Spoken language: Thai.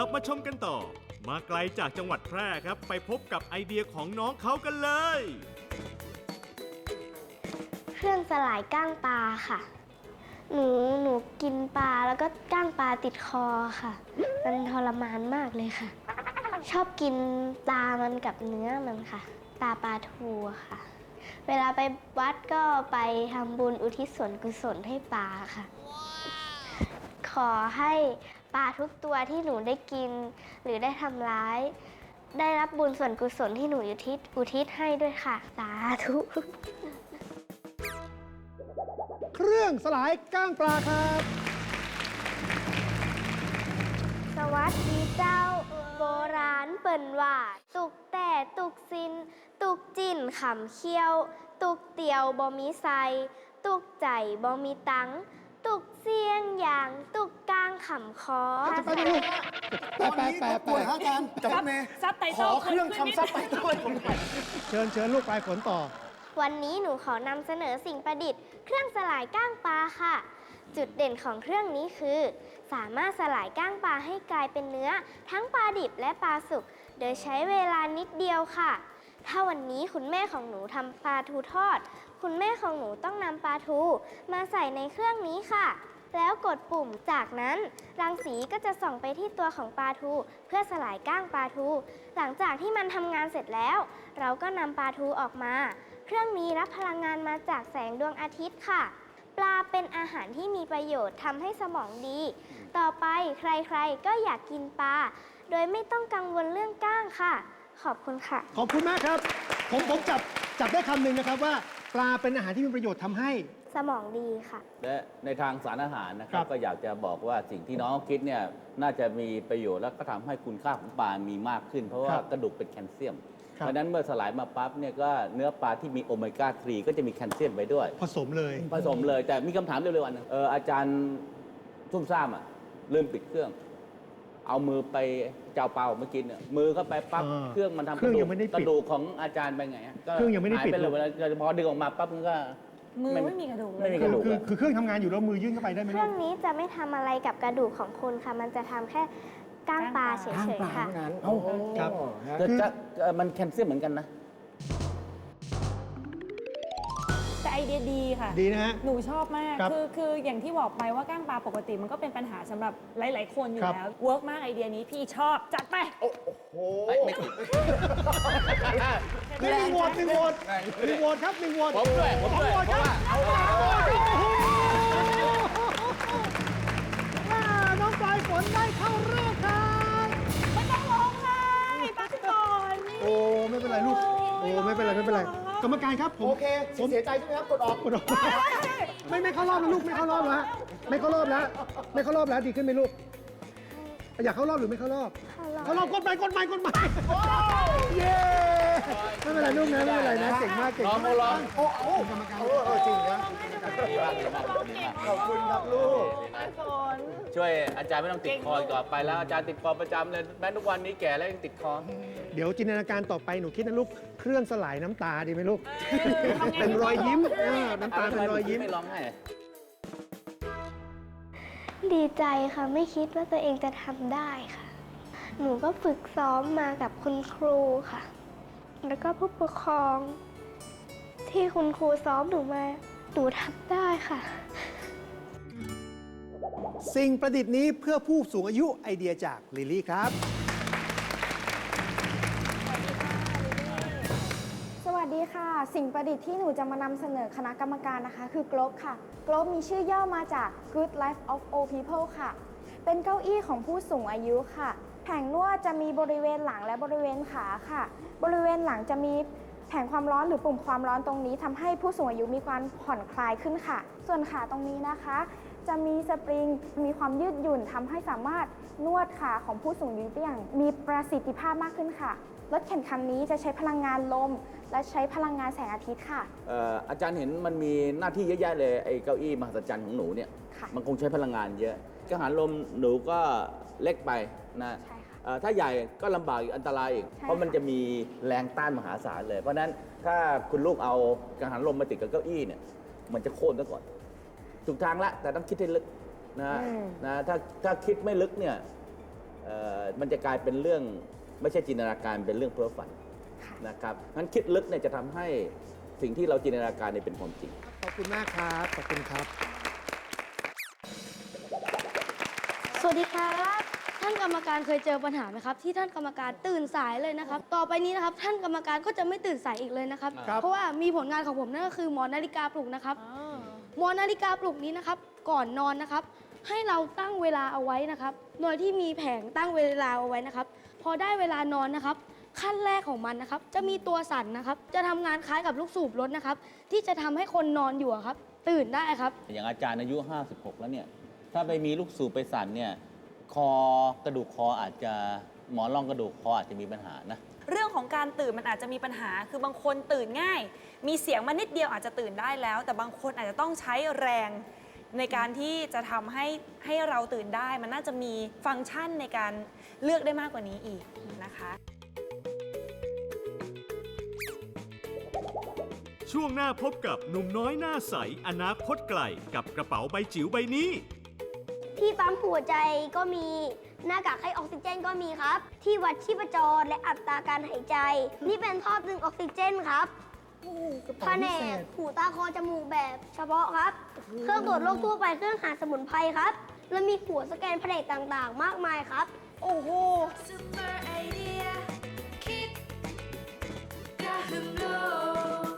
ลับมาชมกันต่อ มาไกลจากจังหวัดแพร่ครับ ไปพบกับไอเดียของน้องเขากันเลย เครื่องสลายก้างปลาค่ะ หนูหนูกินปลาแล้วก็ก้างปลาติดคอค่ะ มันทรมานมากเลยค่ะ ชอบกินตามันกับเนื้อมันค่ะ ตาปลาทูค่ะ เวลาไปวัดก็ไปทำบุญอุทิศส่วนกุศลให้ปลาค่ะ ขอให้ ปลาทุกตัวที่หนูได้กิน หรือได้ทำร้าย ได้รับบุญส่วนกุศลที่หนูอุทิศอุทิศให้ด้วยค่ะ สาธุ เครื่องสลายก้างปลาครับ สวัสดีเจ้า โบราณเปิ่นว่า ตุกแต่ตุกซิน ตุกจิ่นขำเคี้ยว ตุกเตียวบ่มีไซ ตุกใจบ่มีตังำคอจะไปดูแปะแปะแปะป่วยแปะฮะอาจารย์จับเมย์ซับไตขเติอลเครื่องทำซับไตเติลให้ผมหน่อยเชิญเชิญลูกปลายฝนต่อ วันนี้หนูขอนำเสนอสิ่งประดิษฐ์ เครื่องสลายก้างปลาค่ะ จุดเด่นของเครื่องนี้คือ สามารถสลายก้างปลาให้กลายเป็นเนื้อ ทั้งปลาดิบและปลาสุก โดยใช้เวลานิดเดียวค่ะ ถ้าวันนี้คุณแม่ของหนูทำปลาทูทอด คุณแม่ของหนูต้องนำปลาทูมาใส่ในเครื่องนี้ค่ะ แล้วกดปุ่ม จากนั้นรังสีก็จะส่องไปที่ตัวของปลาทู เพื่อสลายก้างปลาทู หลังจากที่มันทำงานเสร็จแล้ว เราก็นำปลาทูออกมา เครื่องนี้รับพลังงานมาจากแสงดวงอาทิตย์ค่ะ ปลาเป็นอาหารที่มีประโยชน์ทำให้สมองดี ต่อไปใครๆก็อยากกินปลา โดยไม่ต้องกังวลเรื่องก้างค่ะ ขอบคุณค่ะ ขอบคุณมากครับ ผมผมจับจับได้คำหนึ่งนะครับว่า ปลาเป็นอาหารที่มีประโยชน์ทำให้ สมองดีค่ะ และในทางสารอาหารนะคครัรับบก็อยากจะบอกว่าสิ่งที่น้องคิดเนี่ยน่าจะมีประโยชน์แล้วก็ทำให้คุณค่าของปลา มีมากขึ้น เพราะว่ากระดูกเป็นแคลเซียมครับเพราะฉะนั้นเมื่อสลายมาปั๊บเนี่ยก็เนื้อปลาที่มีโอเมก้า 3 ก็จะมีแคลเซียมไปด้วย ผสมเลย ผสมเลยแต่มีคำถามเร็วๆอันหนึงเอออาจารย์ซุ่มซ่ามอะลืมปิดเครื่อง เอามือไปเจ้าเปล่าเมื่อกี้เนี่ยมือเข้าไปปั๊บอ่าเครื่องมันทำเครื่องยังไม่ได้ปิดกระดูกของอาจารย์ไปไงฮะก็เครื่องยังไม่ได้หายปิดไปเลยเวลาพอดึงออกมาปั๊บมันก็ มือไม่มีกระดูกเลยไม่มีกคืระอดูกคืออะ คือเครื่องทำงานอยู่แล้วมือยื่นเข้าไปได้ไหมเคลูรื่อกงนี้จะไม่ทำอะไรกับกระดูกของคุณค่ะ มันจะทำแค่ก้างปลาเฉข้างยปลาๆค่ะเท่านั้นเอาครับฮะแต่จะเอ่อมันแคลเซียมเหมือนกันนะ เดียดีค่ะ ดีนะฮะ หนูชอบมากครับคือคืออย่างที่บอกไปว่าก้างปลาปกติมันก็เป็นปัญหาสำหรับหลาย ๆ คนอยู่ครับ แล้วเวิร์กมากไอเดียนี้พี่ชอบจัดไปไม่ไม่ติดไม่มีโหวตหนึ่งโหวตหนึ่งโหวตครับหนึ่งโหวตผมด้วยผมด้วยสองโหวตเพคราะรับว่าอ่าน้องปลายฝนได้เข้ารอบครับ ไม่ต้องร้องไห้ปักก่อนโอ้ไม่เป็นไรลูก โอ้ไม่เป็นไรไม่เป็นไร กรรมการครับผมโอเคผมเสียใจใช่ไหมครับ กดออก กดออกไม่ไม่เข้ารอบแล้วลูกไม่เข้ารอบแล้วไม่เข้ารอบแล้ว ไม่เข้ารอบแล้วดีขึ้นไหมลูก อยากเข้ารอบหรือไม่เข้ารอบเข้ารอบกดไปกดไปกดไปเย้ไม่เป็นไรลูกนะไม่เป็นไรนะเก่งมากเก่งร้องมากร้องโอ้โอ้เออเออจริงนะ ดีมากดีมากดีมากขอบคุณครับลูกช่วยอาจารย์ไม่ต้องติดคออีกต่อไปแล้วอาจารย์ติดคอประจำเลยแม้ทุกวันนี้แก่แล้วยังติดคอ เดี๋ยวจินตนาการต่อไปหนูคิดนะลูกเครื่องสลายน้ำตาดีไหมลูกทำไงเป็นรอยยิ้มเออน้ำตาเป็นรอยยิ้ม ไม่ร้องไห้ดีใจค่ะไม่คิดว่าตัวเองจะทำได้ค่ะ หนูก็ฝึกซ้อมมากับคุณครูค่ะ แล้วก็ผู้ปกครอง ที่คุณครูซ้อมหนูมา หนูทำได้ค่ะ สิ่งประดิษฐ์นี้เพื่อผู้สูงอายุไอเดียจากลิลลี่ครับ สวัสดีค่ะ สิ่งประดิษฐ์ที่หนูจะมานำเสนอคณะกรรมการนะคะ คือ GLOBE ค่ะ GLOBE มีชื่อย่อมาจาก Good Life of Old People ค่ะ เป็นเก้าอี้ของผู้สูงอายุค่ะ แผงนวดจะมีบริเวณหลังและบริเวณขาค่ะ บริเวณหลังจะมี แผงความร้อนหรือปุ่มความร้อนตรงนี้ทำให้ผู้สูงอายุมีความผ่อนคลายขึ้นค่ะ ส่วนขาตรงนี้นะคะ จะมีสปริงมีความยืดหยุ่นทำให้สามารถนวดขาของผู้สูงอายุได้อย่างมีประสิทธิภาพมากขึ้นค่ะรถเข็นคันนี้จะใช้พลังงานลม และใช้พลังงานแสงอาทิตย์ค่ะเอ่ออาจารย์เห็นมันมีหน้าที่เยอะแยะเลยไอ้เก้าอี้มหัศจรรย์ของหนูเนี่ยค่ะมันคงใช้พลังงานเยอะกังหันลมหนูก็เล็กไปนะใช่ค่ะเอ่อถ้าใหญ่ก็ลำบากอีกอันตรายอีก ใช่ เพราะมันค่ะจะมีแรงต้านมหาศาลเลย เพราะฉะนั้นถ้าคุณลูกเอากังหันลมมาติดกับเก้าอี้เนี่ย มันจะโค่นซะก่อน ถูกทางละ แต่ต้องคิดให้ลึกนะนะถ้าถ้าคิดไม่ลึกเนี่ยเอ่ออ่อมันจะกลายเป็นเรื่องไม่ใช่จินตนาการเป็นเรื่องเพ้อฝันนะครับงั้นคิดลึกเนี่ยจะทำให้สิ่งที่เราจินตนาการเนี่ยเป็นความจริง ขอบคุณมากครับ ขอบคุณครับ สวัสดีครับ ท่านกรรมการเคยเจอปัญหาไหมครับ ที่ท่านกรรมการตื่นสายเลยนะครับ ต่อไปนี้นะครับ ท่านกรรมการก็จะไม่ตื่นสายอีกเลยนะครับ ครับเพราะว่ามีผลงานของผมนั่นก็คือหมอนาฬิกาปลุกนะครับหมอนาฬิกาปลุกนี้นะครับ ก่อนนอนนะครับ ให้เราตั้งเวลาเอาไว้นะครับ โดยที่มีแผงตั้งเวลาเอาไว้นะครับ พอได้เวลานอนนะครับ ขั้นแรกของมันนะครับ จะมีตัวสั่นนะครับ จะทำงานคล้ายกับลูกสูบรถนะครับ ที่จะทำให้คนนอนอยู่อะครับ ตื่นได้ครับ อย่างอาจารย์อายุ 56 แล้วเนี่ย ถ้าไปมีลูกสูบไปสั่นเนี่ย คอกระดูกคออาจจะหมอนรองกระดูกคออาจจะมีปัญหานะ เรื่องของการตื่นมันอาจจะมีปัญหา คือบางคนตื่นง่าย มีเสียงมานิดเดียวอาจจะตื่นได้แล้ว แต่บางคนอาจจะต้องใช้แรงในการที่จะทำให้ให้เราตื่นได้ มันน่าจะมีฟังก์ชันในการเลือกได้มากกว่านี้อีกนะคะ ช่วงหน้าพบกับหนุ่มน้อยหน้าใส อนาคตไกล กับกระเป๋าใบจิ๋วใบนี้ ที่ปั๊มหัวใจก็มี หน้ากากให้ออกซิเจนก็มีครับ ที่วัดชีพจรและอัตราการหายใจ นี่เป็นท่อดึงออกซิเจนครับแผนกหูตาคอจมูกแบบเฉพาะครับ เครื่องตรวจโรคทั่วไปเครื่องหาสมุนไพรครับ และมีหัวสแกนแผนกต่างๆ มากมายครับ โอ้โห Super idea, kick, Yahoo!